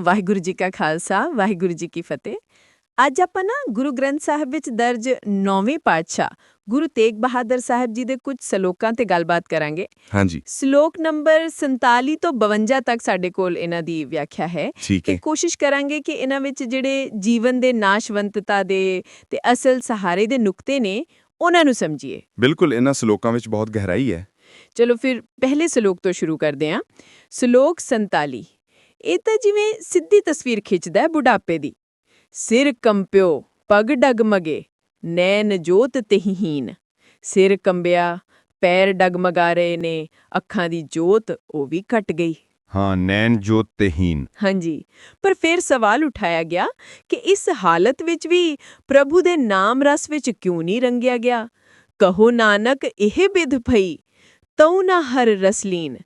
ਵਾਹਿਗੁਰੂ ਜੀ ਕਾ ਖਾਲਸਾ ਵਾਹਿਗੁਰੂ ਜੀ ਕੀ ਫਤਿਹ। ਅੱਜ ਆਪਾਂ ਨਾ ਗੁਰੂ ਗ੍ਰੰਥ ਸਾਹਿਬ ਵਿੱਚ ਦਰਜ ਨੌਵੇਂ ਪਾਤਸ਼ਾਹ ਗੁਰੂ ਤੇਗ ਬਹਾਦਰ ਸਾਹਿਬ ਜੀ ਦੇ ਕੁਝ ਸ਼ਲੋਕਾਂ ਤੇ ਗੱਲਬਾਤ ਕਰਾਂਗੇ। ਹਾਂਜੀ। ਸ਼ਲੋਕ ਨੰਬਰ 47 ਤੋਂ 52 ਤੱਕ ਸਾਡੇ ਕੋਲ ਇਹਨਾਂ ਦੀ ਵਿਆਖਿਆ ਹੈ। ਹੈ। ਕੋਸ਼ਿਸ਼ ਕਰਾਂਗੇ ਕਿ ਇਹਨਾਂ ਵਿੱਚ ਜਿਹੜੇ ਜੀਵਨ ਦੇ ਨਾਸ਼ਵੰਤਤਾ ਦੇ ਤੇ ਅਸਲ ਸਹਾਰੇ ਦੇ ਨੁਕਤੇ ਨੇ ਉਹਨਾਂ ਨੂੰ ਸਮਝੀਏ। ਬਿਲਕੁਲ ਇਹਨਾਂ ਸ਼ਲੋਕਾਂ ਵਿੱਚ ਬਹੁਤ ਗਹਿਰਾਈ ਹੈ। ਚਲੋ ਫਿਰ ਪਹਿਲੇ ਸ਼ਲੋਕ ਤੋਂ ਸ਼ੁਰੂ ਕਰਦੇ ਹਾਂ। ਸ਼ਲੋਕ 47 ਇਹ ਤਾਂ ਜਿਵੇਂ ਸਿੱਧੀ ਤਸਵੀਰ ਖਿੱਚਦਾ ਹੈ ਬੁਢਾਪੇ ਦੀ। ਸਿਰ ਕੰਪਿਓ ਪਗ ਡਗਮਗੇ ਨੈਣ ਜੋਤ ਤਹੀਹੀਨ ਸਿਰ ਕੰਬਿਆ ਪੈਰ ਡਗਮਗਾ ਰਹੇ ਨੇ ਅੱਖਾਂ ਦੀ ਜੋਤ ਉਹ ਵੀ ਘਟ ਗਈ। ਹਾਂ ਨੈਣ ਜੋਤ ਤਹੀਨ ਹਾਂਜੀ ਪਰ ਫਿਰ ਸਵਾਲ ਉਠਾਇਆ ਗਿਆ ਕਿ ਇਸ ਹਾਲਤ ਵਿੱਚ ਵੀ ਪ੍ਰਭੂ ਦੇ ਨਾਮ ਰਸ ਵਿੱਚ ਕਿਉਂ ਨਹੀਂ ਰੰਗਿਆ ਗਿਆ? ਕਹੋ ਨਾਨਕ ਇਹ ਬਿਧ ਭਈ ਤਉ ਨਾ ਹਰ ਰਸਲੀਨ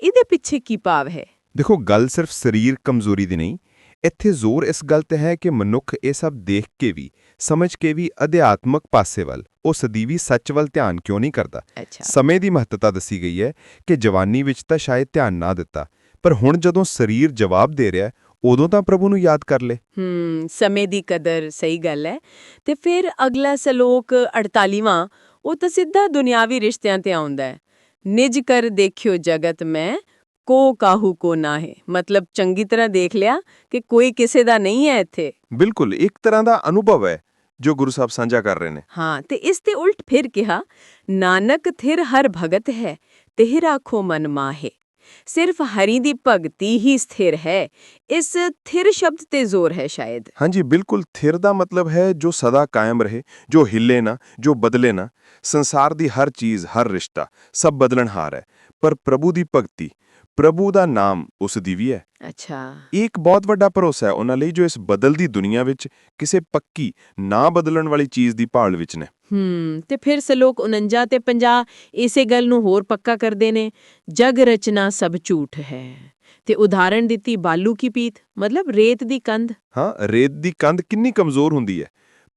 ਇਹਦੇ ਪਿੱਛੇ ਕੀ ਭਾਵ ਹੈ? ਦੇਖੋ ਗੱਲ ਸਿਰਫ ਸਰੀਰ ਕਮਜ਼ੋਰੀ ਦੀ ਨਹੀਂ ਇੱਥੇ ਜ਼ੋਰ ਇਸ ਗੱਲ ਤੇ ਹੈ ਕਿ ਮਨੁੱਖ ਇਹ ਸਭ ਦੇਖ ਕੇ ਵੀ ਸਮਝ ਕੇ ਵੀ ਅਧਿਆਤਮਕ ਪਾਸੇ ਵੱਲ ਉਹ ਸਦੀਵੀ ਸੱਚ ਵੱਲ ਧਿਆਨ ਕਿਉਂ ਨਹੀਂ ਕਰਦਾ? ਸਮੇਂ ਦੀ ਮਹੱਤਤਾ ਦੱਸੀ ਗਈ ਹੈ ਕਿ ਜਵਾਨੀ ਵਿੱਚ ਤਾਂ ਸ਼ਾਇਦ ਧਿਆਨ ਨਾ ਦਿੱਤਾ ਪਰ ਹੁਣ ਜਦੋਂ ਸਰੀਰ ਜਵਾਬ ਦੇ ਰਿਹਾ ਉਦੋਂ ਤਾਂ ਪ੍ਰਭੂ ਨੂੰ ਯਾਦ ਕਰ ਲੇ। ਹੂੰ ਸਮੇਂ ਦੀ ਕਦਰ ਸਹੀ ਗੱਲ ਹੈ। ਤੇ ਫਿਰ ਅਗਲਾ ਸ਼ਲੋਕ 48ਵਾਂ ਉਹ ਤਾਂ ਸਿੱਧਾ ਦੁਨਿਆਵੀ ਰਿਸ਼ਤਿਆਂ ਤੇ ਆਉਂਦਾ ਹੈ। ਨਿਜ ਕਰ ਦੇਖਿਓ ਜਗਤ ਮੈਂ ਕੋ ਕਾਹੂ ਕੋ ਨਾ ਹੈ ਮਤਲਬ ਚੰਗੀ ਤਰ੍ਹਾਂ ਦੇਖ ਲਿਆ ਕਿ ਕੋਈ ਕਿਸੇ ਦਾ ਨਹੀਂ ਹੈ ਇੱਥੇ ਬਿਲਕੁਲ ਇੱਕ ਤਰ੍ਹਾਂ ਦਾ ਅਨੁਭਵ ਹੈ ਜੋ ਗੁਰੂ ਸਾਹਿਬ ਸਾਂਝਾ ਕਰ ਰਹੇ ਨੇ ਹਾਂ ਤੇ ਇਸ ਤੇ ਉਲਟ ਫਿਰ ਕਿਹਾ ਨਾਨਕ ਥਿਰ ਹਰ ਭਗਤ ਹੈ ਤਿਹ ਰਾਖੋ ਮਨ ਮਾਹੇ ਸਿਰਫ ਹਰੀ ਦੀ ਭਗਤੀ ਹੀ ਸਥਿਰ ਹੈ ਇਸ ਥਿਰ ਸ਼ਬਦ ਤੇ ਜ਼ੋਰ ਹੈ ਸ਼ਾਇਦ ਹਾਂਜੀ ਬਿਲਕੁਲ ਥਿਰ ਦਾ ਮਤਲਬ ਹੈ ਜੋ ਸਦਾ ਕਾਇਮ ਰਹੇ ਜੋ ਹਿੱਲੇ ਨਾ ਜੋ ਬਦਲੇ ਨਾ ਸੰਸਾਰ ਦੀ ਹਰ ਚੀਜ਼ ਹਰ ਰਿਸ਼ਤਾ ਸਭ ਬਦਲਣਹਾਰ ਹੈ ਪਰ ਪ੍ਰਭੂ ਦੀ ਭਗਤੀ ਪ੍ਰਭੂ ਦਾ ਨਾਮ ਉਸ ਦੀ ਵੀ ਹੈ। ਅੱਛਾ। ਇਹ ਇੱਕ ਬਹੁਤ ਵੱਡਾ ਭਰੋਸਾ ਹੈ ਉਹਨਾਂ ਲਈ ਜੋ ਇਸ ਬਦਲਦੀ ਦੁਨੀਆ ਵਿੱਚ ਕਿਸੇ ਪੱਕੀ ਨਾ ਬਦਲਣ ਵਾਲੀ ਚੀਜ਼ ਦੀ ਭਾਲ ਵਿੱਚ ਨੇ। ਹੂੰ ਤੇ ਫਿਰ ਸ਼ਲੋਕ 49 ਤੇ 50 ਇਸੇ ਗੱਲ ਨੂੰ ਹੋਰ ਪੱਕਾ ਕਰਦੇ ਨੇ ਜਗ ਰਚਨਾ ਸਭ ਝੂਠ ਹੈ। ਤੇ ਉਦਾਹਰਣ ਦਿੱਤੀ ਬਾਲੂ ਕੀ ਪੀਤ ਮਤਲਬ ਰੇਤ ਦੀ ਕੰਧ। ਹਾਂ ਰੇਤ ਦੀ ਕੰਧ ਕਿੰਨੀ ਕਮਜ਼ੋਰ ਹੁੰਦੀ ਹੈ।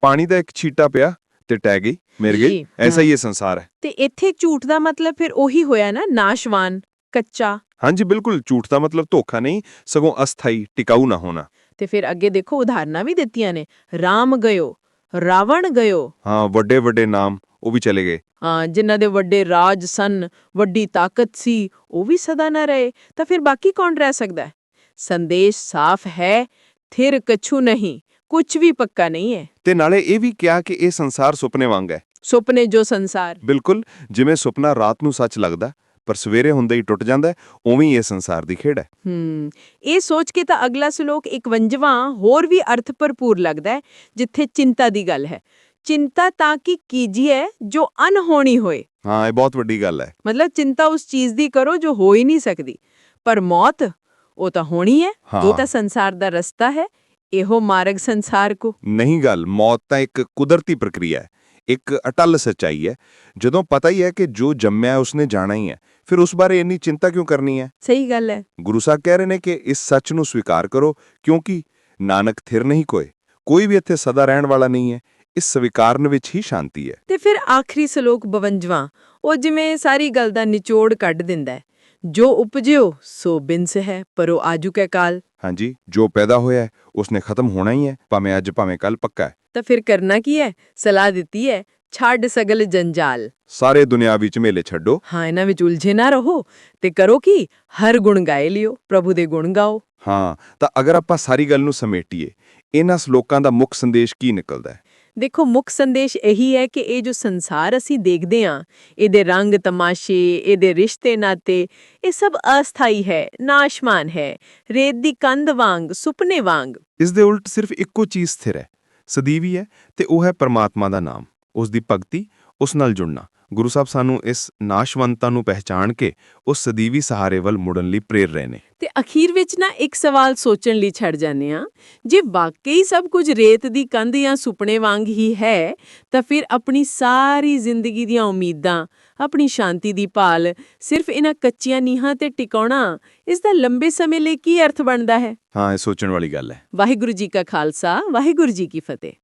ਪਾਣੀ ਦਾ ਇੱਕ ਛੀਟਾ ਪਿਆ ਤੇ ਟਹਿ ਗਈ ਮਿਰ ਗਈ ਐਸਾ। ਹੀ ਇਹ ਸੰਸਾਰ ਹੈ। ਤੇ ਇੱਥੇ ਝੂਠ ਦਾ ਮਤਲਬ ਫਿਰ ਉਹੀ ਹੋਇਆ ਨਾ ਨਾਸ਼ਵਾਨ। ਕੱਚਾ। ਹਾਂਜੀ ਬਿਲਕੁਲ ਝੂਠ ਦਾ ਮਤਲਬ ਧੋਖਾ ਨਹੀਂ ਸਗੋਂ ਅਸਥਾਈ ਟਿਕਾਊ ਨਾ ਹੋਣਾ। ਤੇ ਫਿਰ ਅੱਗੇ ਦੇਖੋ ਉਦਾਹਰਨਾਂ ਵੀ ਦਿੱਤੀਆਂ ਨੇ। ਰਾਮ ਗਇਓ ਰਾਵਣ ਗਇਓ। ਹਾਂ ਵੱਡੇ ਵੱਡੇ ਨਾਮ ਉਹ ਵੀ ਚਲੇ ਗਏ। ਹਾਂ ਜਿਨ੍ਹਾਂ ਦੇ ਵੱਡੇ ਰਾਜ ਸਨ ਵੱਡੀ ਤਾਕਤ ਸੀ ਉਹ ਵੀ ਸਦਾ ਨਾ ਰਹੇ। ਤਾਂ ਫਿਰ ਬਾਕੀ ਕੌਣ ਰਹਿ ਸਕਦਾ? ਹੈ ਸੰਦੇਸ਼ ਸਾਫ਼ ਹੈ ਥਿਰ ਕਛੂ ਨਹੀਂ ਕੁਝ ਵੀ ਪੱਕਾ ਨਹੀਂ ਹੈ। ਤੇ ਨਾਲੇ ਇਹ ਵੀ ਕਿਹਾ ਕਿ ਇਹ ਸੰਸਾਰ ਸੁਪਨੇ ਵਾਂਗ ਹੈ। ਸੁਪਨੇ ਜੋ ਸੰਸਾਰ। ਬਿਲਕੁਲ ਜਿਵੇਂ ਸੁਪਨਾ ਰਾਤ ਨੂੰ ਸੱਚ ਲੱਗਦਾ ਪਰ ਸਵੇਰੇ ਹੁੰਦੇ ਹੀ ਟੁੱਟ ਜਾਂਦਾ ਉਵੇਂ ਹੀ ਇਹ ਸੰਸਾਰ ਦੀ ਖੇਡ ਹੈ। ਹੂੰ ਇਹ ਸੋਚ ਕੇ ਤਾਂ ਅਗਲਾ ਸ਼ਲੋਕ 51ਵਾਂ ਹੋਰ ਵੀ ਅਰਥ ਭਰਪੂਰ ਲੱਗਦਾ ਹੈ ਜਿੱਥੇ ਚਿੰਤਾ ਦੀ ਗੱਲ ਹੈ। ਚਿੰਤਾ ਤਾਂ ਕਿ ਕੀਜੀਏ ਜੋ ਅਨਹੋਣੀ ਹੋਏ। ਹਾਂ ਇਹ ਬਹੁਤ ਵੱਡੀ ਗੱਲ ਹੈ। ਮਤਲਬ ਚਿੰਤਾ ਉਸ ਚੀਜ਼ ਦੀ ਕਰੋ ਜੋ ਹੋ ਹੀ ਨਹੀਂ ਸਕਦੀ। ਪਰ ਮੌਤ ਉਹ ਤਾਂ ਹੋਣੀ ਹੈ ਹਾਂ। ਉਹ ਤਾਂ ਸੰਸਾਰ ਦਾ ਰਸਤਾ ਹੈ ਇਹੋ ਮਾਰਗ ਸੰਸਾਰ ਕੋ। ਨਹੀਂ ਗੱਲ ਮੌਤ ਤਾਂ ਇੱਕ ਕੁਦਰਤੀ ਪ੍ਰਕਿਰਿਆ ਹੈ ਇੱਕ ਅਟਲ ਸੱਚਾਈ ਹੈ। ਜਦੋਂ ਪਤਾ ਹੀ ਹੈ ਕਿ ਜੋ ਜੰਮਿਆ ਉਸਨੇ ਜਾਣਾ ਹੀ ਹੈ। ਫਿਰ ਉਸ ਬਾਰੇ ਇੰਨੀ ਚਿੰਤਾ ਕਿਉਂ ਕਰਨੀ ਹੈ? ਸਹੀ ਗੱਲ ਹੈ। ਗੁਰੂ ਸਾਹਿਬ ਕਹਿ ਰਹੇ ਨੇ ਕਿ ਇਸ ਸੱਚ ਨੂੰ ਸਵੀਕਾਰ ਕਰੋ ਕਿਉਂਕਿ ਨਾਨਕ ਥਿਰ ਨਹੀਂ ਕੋਏ ਕੋਈ ਵੀ ਇੱਥੇ ਸਦਾ ਰਹਿਣ ਵਾਲਾ ਨਹੀਂ ਹੈ ਇਸ ਸਵੀਕਾਰਨ ਵਿੱਚ ਹੀ ਸ਼ਾਂਤੀ ਹੈ। ਤੇ ਫਿਰ ਆਖਰੀ ਸ਼ਲੋਕ 52ਵਾਂ ਉਹ ਜਿਵੇਂ ਸਾਰੀ ਗੱਲ ਦਾ ਨਿਚੋੜ ਕੱਢ ਦਿੰਦਾ ਹੈ ਜੋ ਉਪਜਿਓ ਸੋ ਬਿੰਸ ਹੈ ਪਰ ਉਹ ਆਜੂ ਕੈ ਕਾਲ। ਹਾਂਜੀ ਜੋ ਪੈਦਾ ਹੋਇਆ ਉਸਨੇ ਖਤਮ ਹੋਣਾ ਹੀ ਹੈ ਭਾਵੇਂ ਅੱਜ ਭਾਵੇਂ ਕੱਲ ਪੱਕਾ ਹੈ। ਤਾਂ ਫਿਰ ਕਰਨਾ ਕੀ ਹੈ? ਸਲਾਹ ਦਿੱਤੀ ਹੈ ਛੱਡ ਸਗਲ ਜੰਜਾਲ। ਸਾਰੇ ਦੁਨਿਆਵੀ ਝਮੇਲੇ ਛੱਡੋ। ਹਾਂ ਇਹਨਾਂ ਵਿੱਚ ਉਲਝੇ ਨਾ ਰਹੋ ਤੇ ਕਰੋ ਕੀ? ਹਰ ਗੁਣ ਗਾਏ ਲਿਓ ਪ੍ਰਭੂ ਦੇ ਗੁਣ ਗਾਓ। ਹਾਂ ਤਾਂ ਅਗਰ ਆਪਾਂ ਸਾਰੀ ਗੱਲ ਨੂੰ ਸਮੇਟੀਏ ਇਹਨਾਂ ਸ਼ਲੋਕਾਂ ਦਾ ਮੁੱਖ ਸੰਦੇਸ਼ ਕੀ ਨਿਕਲਦਾ ਹੈ? ਦੇਖੋ ਮੁੱਖ ਸੰਦੇਸ਼ ਇਹੀ ਹੈ ਕਿ ਇਹ ਜੋ ਸੰਸਾਰ ਅਸੀਂ ਦੇਖਦੇ ਹਾਂ ਇਹਦੇ ਰੰਗ ਤਮਾਸ਼ੇ ਇਹਦੇ ਰਿਸ਼ਤੇ ਨਾਤੇ ਇਹ ਸਭ ਅਸਥਾਈ ਹੈ ਨਾਸ਼ਮਾਨ ਹੈ। ਰੇਤ ਦੀ ਕੰਧ ਵਾਂਗ ਸੁਪਨੇ ਵਾਂਗ। ਇਸ ਦੇ ਉਲਟ ਸਿਰਫ ਇੱਕੋ ਚੀਜ਼ ਸਥਿਰ ਹੈ ਸਦੀਵੀ ਹੈ ਤੇ ਉਹ ਹੈ ਪਰਮਾਤਮਾ ਦਾ ਨਾਮ। ਉਸ ਦੀ ਭਗਤੀ ਉਸ ਨਾਲ ਜੁੜਨਾ। ਗੁਰੂ ਸਾਹਿਬ ਸਾਨੂੰ ਇਸ ਨਾਸ਼ਵੰਤਤਾ ਨੂੰ ਪਹਿਚਾਣ ਕੇ ਉਸ ਸਦੀਵੀ ਸਹਾਰੇ ਵੱਲ ਮੁੜਨ ਲਈ ਪ੍ਰੇਰ ਰਹੇ ਨੇ। ਤੇ ਅਖੀਰ ਵਿੱਚ ਨਾ ਇੱਕ ਸਵਾਲ ਸੋਚਣ ਲਈ ਛੱਡ ਜਾਂਦੇ ਆ ਜੇ ਵਾਕਈ ਸਭ ਕੁਝ ਰੇਤ ਦੀ ਕੰਧ ਜਾਂ ਸੁਪਨੇ ਵਾਂਗ ਹੀ ਹੈ ਤਾਂ ਫਿਰ ਆਪਣੀ ਸਾਰੀ ਜ਼ਿੰਦਗੀ ਦੀਆਂ ਉਮੀਦਾਂ ਆਪਣੀ ਸ਼ਾਂਤੀ ਦੀ ਭਾਲ ਸਿਰਫ ਇਹਨਾਂ ਕੱਚੀਆਂ ਨੀਹਾਂ ਤੇ ਟਿਕਾਉਣਾ ਇਸ ਦਾ ਲੰਬੇ ਸਮੇਂ ਲਈ ਕੀ ਅਰਥ ਬਣਦਾ ਹੈ? ਹਾਂ ਇਹ ਸੋਚਣ ਵਾਲੀ ਗੱਲ ਹੈ। ਵਾਹਿਗੁਰੂ ਜੀ ਕਾ ਖਾਲਸਾ ਵਾਹਿਗੁਰੂ ਜੀ ਕੀ ਫਤਿਹ।